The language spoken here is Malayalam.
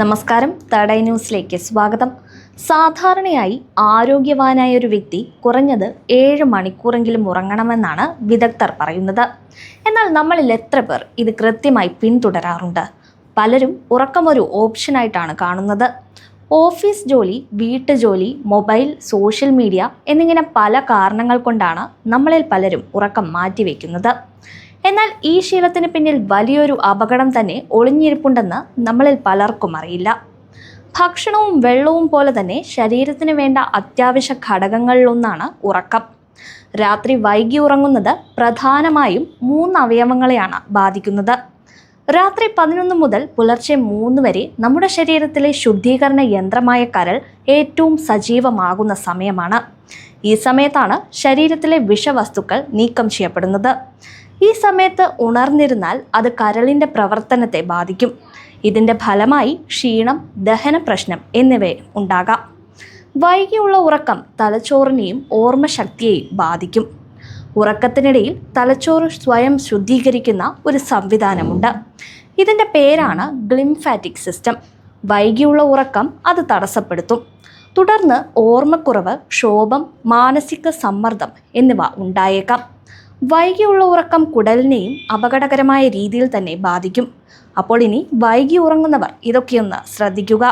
നമസ്കാരം. തടൈ ന്യൂസിലേക്ക് സ്വാഗതം. സാധാരണയായി ആരോഗ്യവാനായ ഒരു വ്യക്തി കുറഞ്ഞത് ഏഴ് മണിക്കൂറെങ്കിലും ഉറങ്ങണമെന്നാണ് വിദഗ്ധർ പറയുന്നത്. എന്നാൽ നമ്മളിൽ എത്ര പേർ ഇത് കൃത്യമായി പിന്തുടരാറുണ്ട്? പലരും ഉറക്കം ഒരു ഓപ്ഷനായിട്ടാണ് കാണുന്നത്. ഓഫീസ് ജോലി വീട്ടുജോലി മൊബൈൽ സോഷ്യൽ മീഡിയ എന്നിങ്ങനെ പല കാരണങ്ങൾ കൊണ്ടാണ് നമ്മളിൽ പലരും ഉറക്കം മാറ്റിവെക്കുന്നത്. എന്നാൽ ഈ ശീലത്തിന് പിന്നിൽ വലിയൊരു അപകടം തന്നെ ഒളിഞ്ഞിരിപ്പുണ്ടെന്ന് നമ്മളിൽ പലർക്കും അറിയില്ല. ഭക്ഷണവും വെള്ളവും പോലെ തന്നെ ശരീരത്തിന് വേണ്ട അത്യാവശ്യ ഘടകങ്ങളിലൊന്നാണ് ഉറക്കം. രാത്രി വൈകി ഉറങ്ങുന്നത് പ്രധാനമായും മൂന്ന് അവയവങ്ങളെയാണ് ബാധിക്കുന്നത്. രാത്രി പതിനൊന്ന് മുതൽ പുലർച്ചെ മൂന്ന് വരെ നമ്മുടെ ശരീരത്തിലെ ശുദ്ധീകരണ യന്ത്രമായ കരൾ ഏറ്റവും സജീവമാകുന്ന സമയമാണ്. ഈ സമയത്താണ് ശരീരത്തിലെ വിഷവസ്തുക്കൾ നീക്കം ചെയ്യപ്പെടുന്നത്. ഈ സമയത്ത് ഉണർന്നിരുന്നാൽ അത് കരളിന്റെ പ്രവർത്തനത്തെ ബാധിക്കും. ഇതിന്റെ ഫലമായി ക്ഷീണം ദഹന പ്രശ്നം എന്നിവ ഉണ്ടാകാം. വൈകിയുള്ള ഉറക്കം തലച്ചോറിനെയും ഓർമ്മശക്തിയെയും ബാധിക്കും. ഉറക്കത്തിനിടയിൽ തലച്ചോറ് സ്വയം ശുദ്ധീകരിക്കുന്ന ഒരു സംവിധാനമുണ്ട്. ഇതിന്റെ പേരാണ് ഗ്ലിംഫാറ്റിക് സിസ്റ്റം. വൈകിയുള്ള ഉറക്കം അത് തടസ്സപ്പെടുത്തും. തുടർന്ന് ഓർമ്മക്കുറവ് ക്ഷോഭം മാനസിക സമ്മർദ്ദം എന്നിവ ഉണ്ടായേക്കാം. വൈകിയുള്ള ഉറക്കം കുടലിനെയും അപകടകരമായ രീതിയിൽ തന്നെ ബാധിക്കും. അപ്പോൾ ഇനി വൈകി ഉറങ്ങുന്നവർ ഇതൊക്കെയൊന്ന് ശ്രദ്ധിക്കുക.